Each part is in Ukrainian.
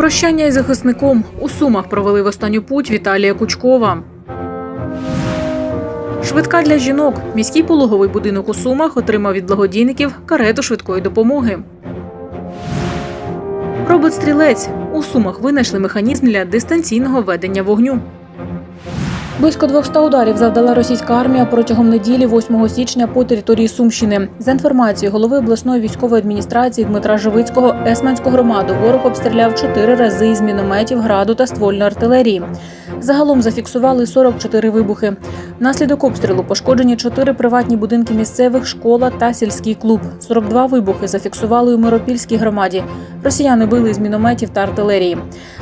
Прощання із захисником у Сумах провели в останню путь Віталія Кучкова. Швидка для жінок. Міський пологовий будинок у Сумах отримав від благодійників карету швидкої допомоги. Робот-стрілець. У Сумах винайшли механізм для дистанційного ведення вогню. Близько 200 ударів завдала російська армія протягом неділі 8 січня по території Сумщини. За інформацією голови обласної військової адміністрації Дмитра Живицького, Есманську громаду ворог обстріляв чотири рази із мінометів, граду та ствольної артилерії. Загалом зафіксували 44 вибухи. Внаслідок обстрілу пошкоджені чотири приватні будинки місцевих, школа та сільський клуб. 42 вибухи зафіксували у Миропільській громаді. Росіяни били з мінометів та артилерії.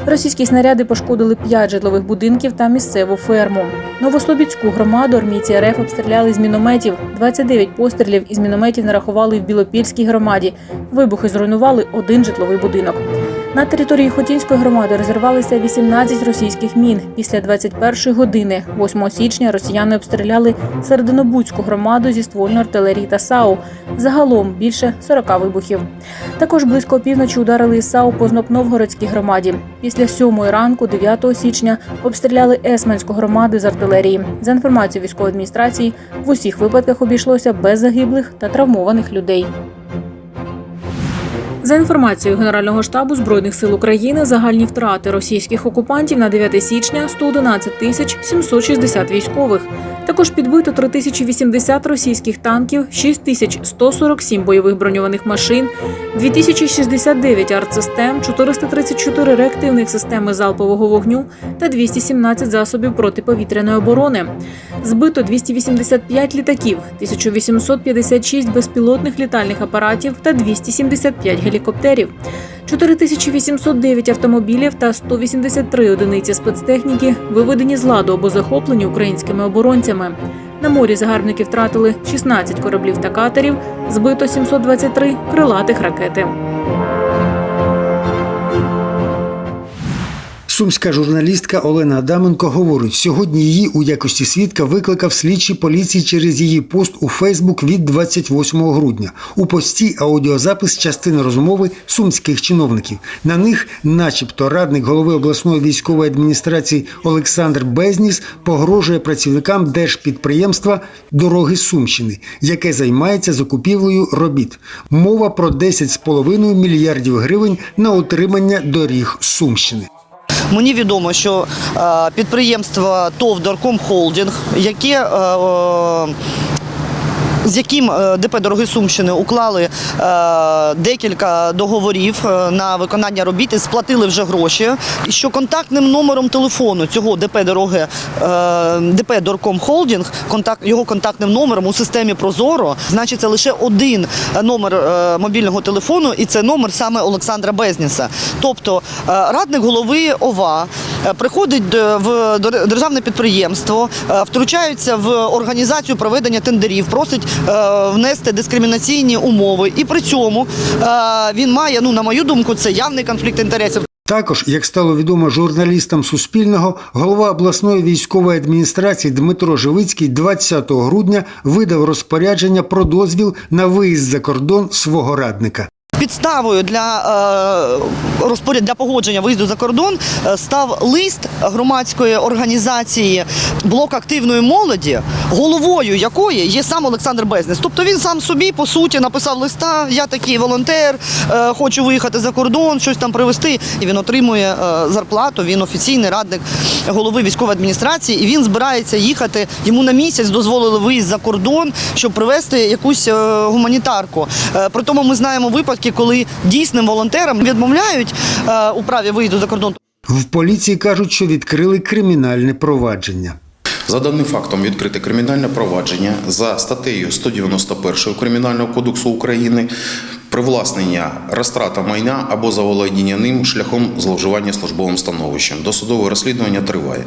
Російські снаряди пошкодили 5 житлових будинків та місцеву ферму. Новослобідську громаду армійці РФ обстріляли з мінометів. 29 пострілів із мінометів нарахували в Білопільській громаді. Вибухи зруйнували один житловий будинок. На території Хотінської громади розірвалися 18 російських мін. Після 21 години, 8 січня, росіяни обстріляли Серединобудську громаду зі ствольної артилерії та САУ. Загалом більше 40 вибухів. Також близько опівночі ударили САУ по Знопновгородській громаді. Після 7 ранку, 9 січня, обстріляли Есманську громаду з артилерії. За інформацією військової адміністрації, в усіх випадках обійшлося без загиблих та травмованих людей. За інформацією Генерального штабу Збройних сил України, загальні втрати російських окупантів на 9 січня 111 тисяч 760 військових. Також підбито 3080 російських танків, 6147 бойових броньованих машин, 2069 артсистем, 434 реактивних системи залпового вогню та 217 засобів протиповітряної оборони. Збито 285 літаків, 1856 безпілотних літальних апаратів та 275 гелікоптерів. 4809 автомобілів та 183 одиниці спецтехніки виведені з ладу або захоплені українськими оборонцями. На морі загарбники втратили 16 кораблів та катерів, збито 723 крилатих ракети. Сумська журналістка Олена Адаменко говорить, сьогодні її у якості свідка викликав слідчий поліції через її пост у Фейсбук від 28 грудня. У пості аудіозапис частини розмови сумських чиновників. На них, начебто, радник голови обласної військової адміністрації Олександр Безніс погрожує працівникам держпідприємства Дороги Сумщини, яке займається закупівлею робіт. Мова про 10,5 мільярдів гривень на утримання доріг Сумщини. Мені відомо, що е, підприємство ТОВ Дорком Холдінг, яке е, е, з яким е, ДП Дороги Сумщини уклали е, декілька договорів е, на виконання робіт і сплатили вже гроші. І що контактним номером телефону цього ДП дороги ДП Дорком Холдінг, контакт його контактним номером у системі Прозоро значиться лише один номер мобільного телефону, і це номер саме Олександра Безніса. Тобто радник голови ОВА приходить в дер- державне підприємство, втручається в організацію проведення тендерів, просить внести дискримінаційні умови. І при цьому е, він має, ну на мою думку, це явний конфлікт інтересів. Також, як стало відомо журналістам Суспільного, голова обласної військової адміністрації Дмитро Живицький 20 грудня видав розпорядження про дозвіл на виїзд за кордон свого радника. Підставою для, е, розпоряд... для погодження виїзду за кордон е, став лист громадської організації блок активної молоді, головою якої є сам Олександр Безнес. Тобто він сам собі по суті написав листа. Я такий волонтер, е, хочу виїхати за кордон, щось там привезти. І він отримує зарплату. Він офіційний радник голови військової адміністрації, і він збирається їхати. Йому на місяць дозволили виїзд за кордон, щоб привезти якусь гуманітарку. При тому ми знаємо випадки, коли дійсним волонтерам відмовляють е, у праві виїзду за кордон. В поліції кажуть, що відкрили кримінальне провадження. За даним фактом відкрите кримінальне провадження за статтею 191 Кримінального кодексу України привласнення розтрата майна або заволодіння ним шляхом зловживання службовим становищем. Досудове розслідування триває.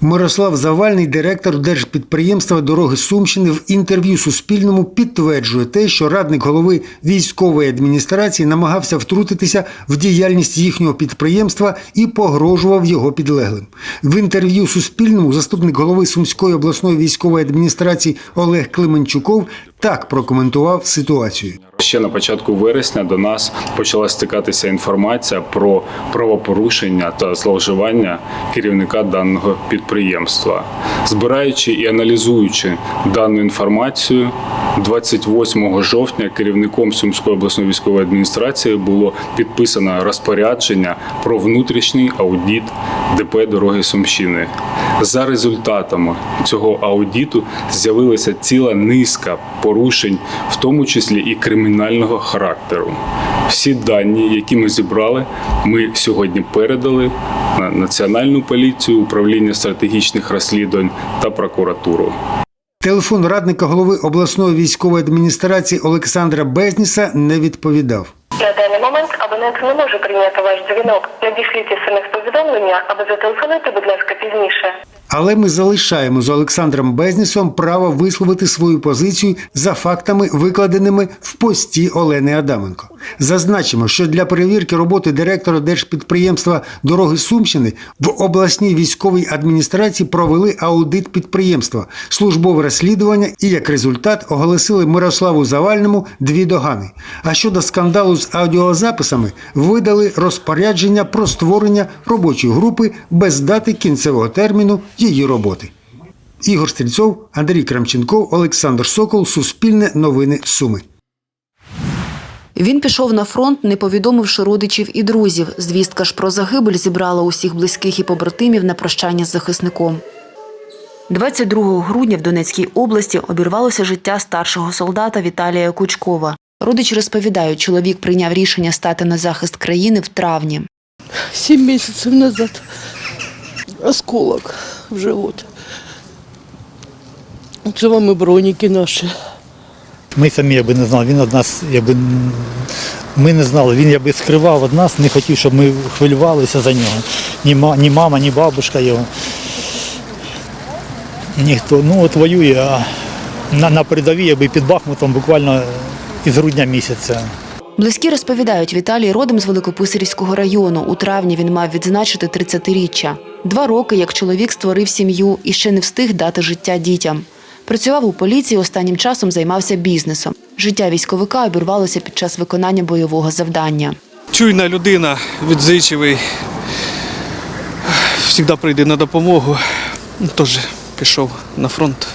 Мирослав Завальний, директор держпідприємства Дороги Сумщини, в інтерв'ю Суспільному підтверджує те, що радник голови військової адміністрації намагався втрутитися в діяльність їхнього підприємства і погрожував його підлеглим. В інтерв'ю Суспільному заступник голови Сумської обласної військової адміністрації Олег Клименчуков так прокоментував ситуацію. Ще на початку вересня до нас почала стикатися інформація про правопорушення та зловживання керівника даного підприємства. Збираючи і аналізуючи дану інформацію, 28 жовтня керівником Сумської обласної військової адміністрації було підписано розпорядження про внутрішній аудит ДП дороги Сумщини. За результатами цього аудиту з'явилася ціла низка порушень, в тому числі і кримінального характеру. Всі дані, які ми зібрали, ми сьогодні передали на Національну поліцію, управління стратегічних розслідувань та прокуратуру. Телефон радника голови обласної військової адміністрації Олександра Безніса не відповідав. На даний момент абонент не може прийняти ваш дзвінок. Надішліть смс-повідомлення або зателефонуйте, будь ласка, пізніше. Але ми залишаємо з Олександром Безнісом право висловити свою позицію за фактами, викладеними в пості Олени Адаменко. Зазначимо, що для перевірки роботи директора держпідприємства Дороги Сумщини в обласній військовій адміністрації провели аудит підприємства, службове розслідування і як результат оголосили Мирославу Завальному дві догани. А щодо скандалу з аудіозаписами, видали розпорядження про створення робочої групи без дати кінцевого терміну її роботи. Ігор Стрільцов, Андрій Крамченков, Олександр Сокол, Суспільне новини Суми. Він пішов на фронт, не повідомивши родичів і друзів. Звістка ж про загибель зібрала усіх близьких і побратимів на прощання з захисником. 22 грудня в Донецькій області обірвалося життя старшого солдата Віталія Кучкова. Родичі розповідають, чоловік прийняв рішення стати на захист країни в травні. Сім місяців назад осколок в живот. Це вам броніки наші. Ми самі якби не знали. Він від нас, якби ми не знали. Він якби скривав від нас, не хотів, щоб ми хвилювалися за нього. Ні, ні мама, ні бабушка його. Ніхто. Ну от воює а на, на передовій, якби під Бахмутом буквально із грудня місяця. Близькі розповідають, Віталій родом з Великописарівського району. У травні він мав відзначити 30-річчя. Два роки, як чоловік створив сім'ю і ще не встиг дати життя дітям. Працював у поліції, останнім часом займався бізнесом. Життя військовика обірвалося під час виконання бойового завдання. чуйна людина, відзичивий, завжди прийде на допомогу. Теж пішов на фронт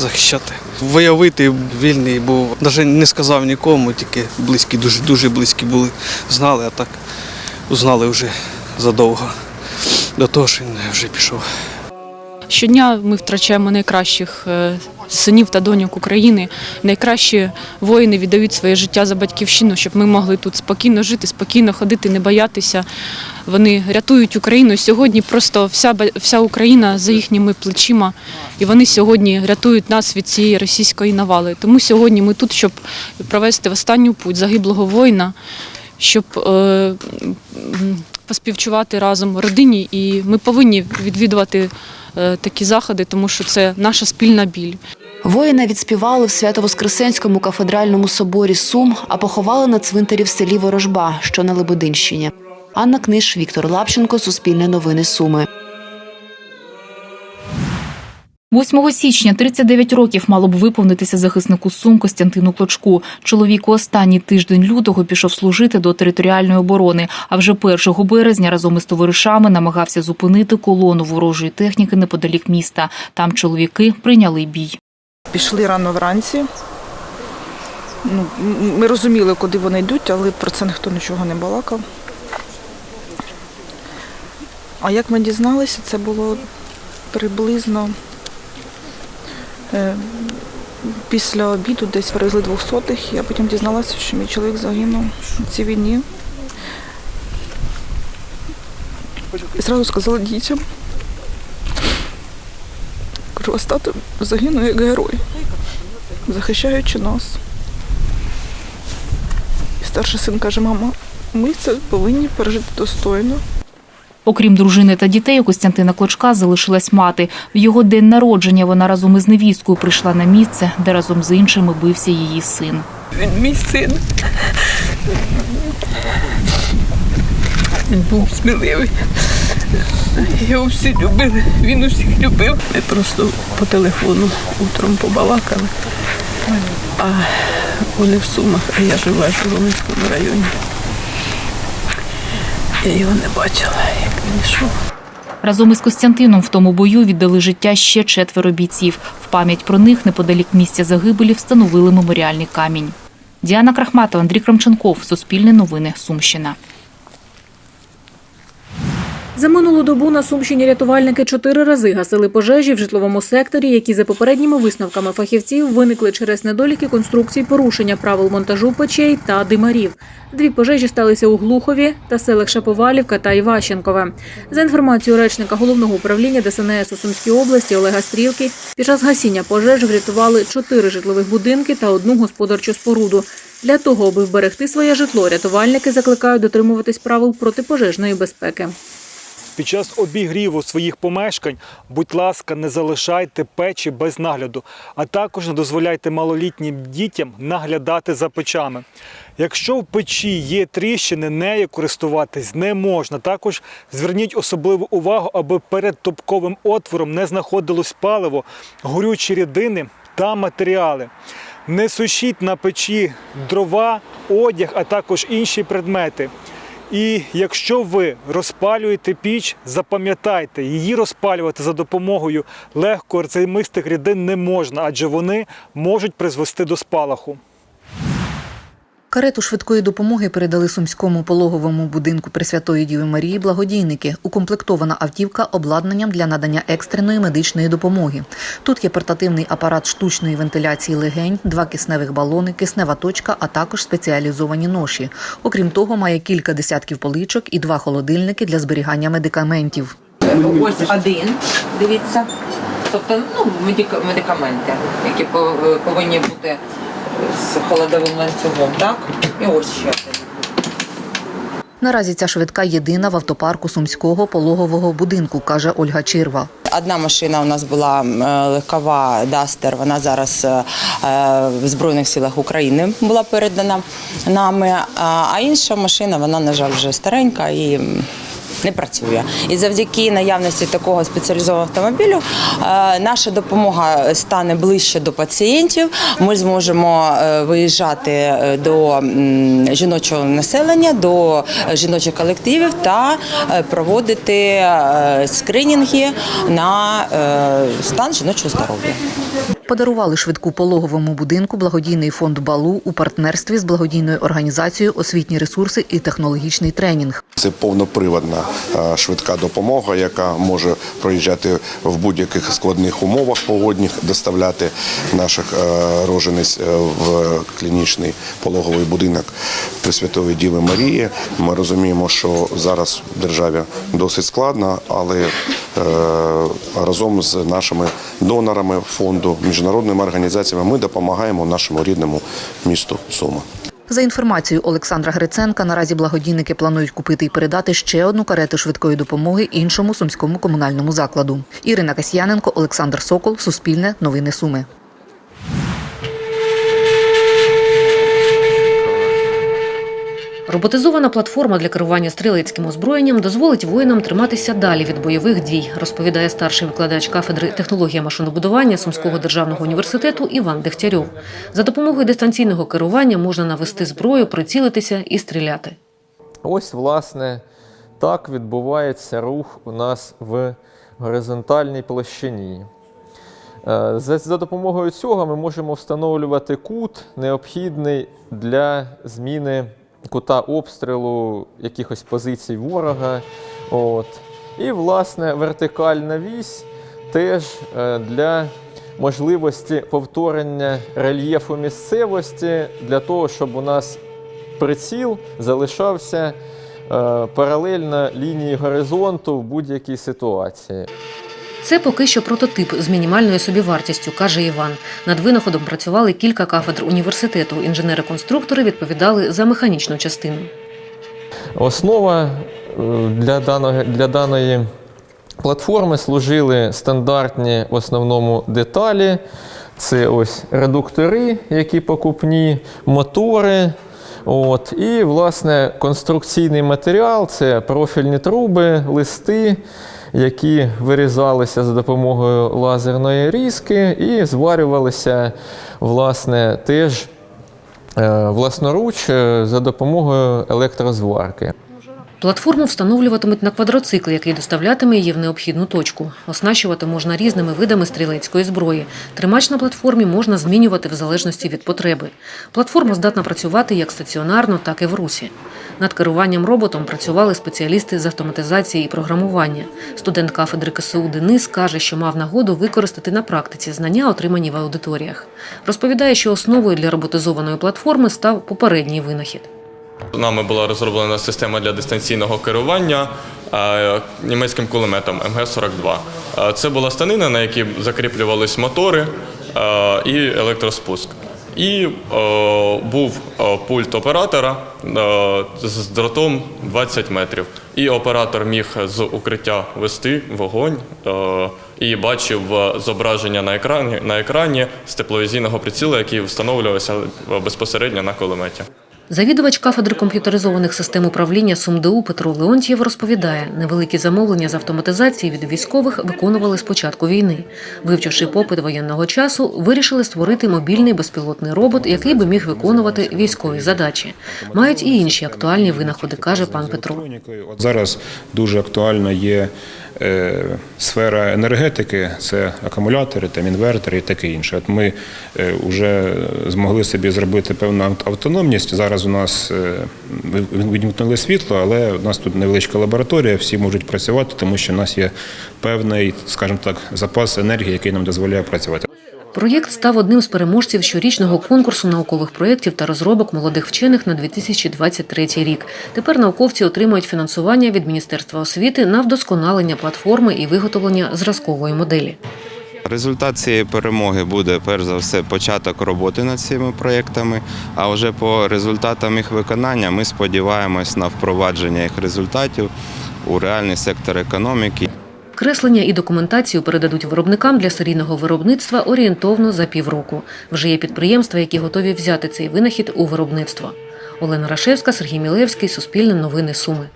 захищати. Виявити вільний був, навіть не сказав нікому, тільки близькі, дуже дуже близькі були, знали, а так узнали вже задовго до того, що він вже пішов. Щодня ми втрачаємо найкращих е, синів та доньок України. Найкращі воїни віддають своє життя за батьківщину, щоб ми могли тут спокійно жити, спокійно ходити, не боятися. Вони рятують Україну. Сьогодні просто вся вся Україна за їхніми плечима, і вони сьогодні рятують нас від цієї російської навали. Тому сьогодні ми тут, щоб провести в останню путь загиблого воїна, щоб е, поспівчувати разом родині. І ми повинні відвідувати е, такі заходи, тому що це наша спільна біль. Воїна відспівали в Свято-Воскресенському кафедральному соборі Сум, а поховали на цвинтарі в селі Ворожба, що на Лебединщині. Анна Книж, Віктор Лапченко, Суспільне новини Суми. 8 січня 39 років мало б виповнитися захиснику Сум Костянтину Клочку. Чоловік у останній тиждень лютого пішов служити до територіальної оборони. А вже 1 березня разом із товаришами намагався зупинити колону ворожої техніки неподалік міста. Там чоловіки прийняли бій. Пішли рано вранці. Ну, ми розуміли, куди вони йдуть, але про це ніхто нічого не балакав. А як ми дізналися, це було приблизно е, після обіду десь привезли двохсотих. Я потім дізналася, що мій чоловік загинув в цій війні. І зразу сказала дітям. Кажу, вас тато загинув як герой, захищаючи нас. І старший син каже, мама, ми це повинні пережити достойно. Окрім дружини та дітей, у Костянтина Клочка залишилась мати. В його день народження вона разом із невісткою прийшла на місце, де разом з іншими бився її син. Він мій син. Він був сміливий. Його всі любили, він усіх любив. Ми просто по телефону утром побалакали. А вони в Сумах, а я жила в Волинському районі. Я його не бачила, як він йшов. Разом із Костянтином в тому бою віддали життя ще четверо бійців. В пам'ять про них неподалік місця загибелі встановили меморіальний камінь. Діана Крахматова, Андрій Крамченков, Суспільне новини, Сумщина. За минулу добу на Сумщині рятувальники чотири рази гасили пожежі в житловому секторі, які за попередніми висновками фахівців виникли через недоліки конструкцій, порушення правил монтажу печей та димарів. Дві пожежі сталися у Глухові та селах Шаповалівка та Іващенкове. За інформацією речника головного управління ДСНС у Сумській області Олега Стрілки, під час гасіння пожеж врятували чотири житлових будинки та одну господарчу споруду. Для того, аби вберегти своє житло, рятувальники закликають дотримуватись правил протипожежної безпеки. Під час обігріву своїх помешкань, будь ласка, не залишайте печі без нагляду, а також не дозволяйте малолітнім дітям наглядати за печами. Якщо в печі є тріщини, нею користуватись не можна. Також зверніть особливу увагу, аби перед топковим отвором не знаходилось паливо, горючі рідини та матеріали. Не сушіть на печі дрова, одяг, а також інші предмети. І якщо ви розпалюєте піч, запам'ятайте, її розпалювати за допомогою легкоарцеймистих рідин не можна, адже вони можуть призвести до спалаху. Карету швидкої допомоги передали сумському пологовому будинку Пресвятої Діви Марії благодійники. Укомплектована автівка обладнанням для надання екстреної медичної допомоги. Тут є портативний апарат штучної вентиляції легень, два кисневих балони, киснева точка, а також спеціалізовані ноші. Окрім того, має кілька десятків поличок і два холодильники для зберігання медикаментів. Ось один, дивіться. Тобто ну, медика- медикаменти, які по- повинні бути з холодовим ланцюгом, так? І ось ще один. Наразі ця швидка єдина в автопарку сумського пологового будинку, каже Ольга Чирва. Одна машина у нас була е, легкова Дастер. Вона зараз е, е, в Збройних силах України була передана нами. А а інша машина, вона, на жаль, вже старенька і. Не працює і завдяки наявності такого спеціалізованого автомобілю е, наша допомога стане ближче до пацієнтів. Ми зможемо е, виїжджати е, до жіночого населення, до жіночих колективів та проводити скринінги на стан жіночого здоров'я. Подарували швидку пологовому будинку благодійний фонд Балу у партнерстві з благодійною організацією Освітні ресурси і технологічний тренінг. Це повноприводна швидка допомога, яка може проїжджати в будь-яких складних умовах погодних, доставляти наших рожениць е, в клінічний пологовий будинок Пресвятої Діви Марії. Ми розуміємо, що зараз в державі досить складно, але разом з нашими донорами фонду, міжнародними організаціями ми допомагаємо нашому рідному місту Суми. За інформацією Олександра Гриценка, наразі благодійники планують купити і передати ще одну карету швидкої допомоги іншому сумському комунальному закладу. Ірина Касьяненко, Олександр Сокол, Суспільне, Новини Суми. Роботизована платформа для керування стрілецьким озброєнням дозволить воїнам триматися далі від бойових дій, розповідає старший викладач кафедри технологія машинобудування Сумського державного університету Іван Дегтярьов. За допомогою дистанційного керування можна навести зброю, прицілитися і стріляти. Ось, власне, так відбувається рух у нас в горизонтальній площині. Е, за допомогою цього ми можемо встановлювати кут, необхідний для зміни кута обстрілу якихось позицій ворога. От. І, власне, вертикальна вісь теж е, для можливості повторення рельєфу місцевості, для того, щоб у нас приціл залишався е, паралельно лінії горизонту в будь-якій ситуації. Це поки що прототип з мінімальною собівартістю, каже Іван. Над винаходом працювали кілька кафедр університету. Інженери-конструктори відповідали за механічну частину. Основа е, для даної, для даної платформи служили стандартні в основному деталі. Це ось редуктори, які покупні, мотори. От, і, власне, конструкційний матеріал це профільні труби, листи, які вирізалися за допомогою лазерної різки і зварювалися власне теж е, власноруч е, за допомогою електрозварки. Платформу встановлюватимуть на квадроцикл, який доставлятиме її в необхідну точку. Оснащувати можна різними видами стрілецької зброї. Тримач на платформі можна змінювати в залежності від потреби. Платформа здатна працювати як стаціонарно, так і в русі. Над керуванням роботом працювали спеціалісти з автоматизації і програмування. Студент кафедри КСУ Денис каже, що мав нагоду використати на практиці знання, отримані в аудиторіях. Розповідає, що основою для роботизованої платформи став попередній винахід. Нами була розроблена система для дистанційного керування е, німецьким кулеметом МГ-42. Е, Це була станина, на якій закріплювались мотори е, і електроспуск. І е, був е, пульт оператора е, з дротом 20 метрів. І оператор міг з укриття вести вогонь е, і бачив е, зображення на екрані, на екрані з тепловізійного приціла, який встановлювався е, безпосередньо на кулеметі. Завідувач кафедри комп'ютеризованих систем управління СумДУ Петро Леонтьєв розповідає, невеликі замовлення з автоматизації від військових виконували з початку війни. Вивчивши попит воєнного часу, вирішили створити мобільний безпілотний робот, який би міг виконувати військові задачі. Мають і інші актуальні винаходи, каже пан Петро. Зараз дуже актуальна є сфера енергетики, це акумулятори, там інвертори і таке інше. От ми вже змогли собі зробити певну автономність. Зараз у нас е, світло, але у нас тут невеличка лабораторія, всі можуть працювати, тому що у нас є певний, скажімо так, запас енергії, який нам дозволяє працювати. Проєкт став одним з переможців щорічного конкурсу наукових проєктів та розробок молодих вчених на 2023 рік. Тепер науковці отримують фінансування від Міністерства освіти на вдосконалення платформи і виготовлення зразкової моделі. Результат цієї перемоги буде перш за все початок роботи над цими проєктами. А вже по результатам їх виконання ми сподіваємось на впровадження їх результатів у реальний сектор економіки. Креслення і документацію передадуть виробникам для серійного виробництва орієнтовно за півроку. Вже є підприємства, які готові взяти цей винахід у виробництво. Олена Рашевська, Сергій Мілевський, Суспільне новини Суми.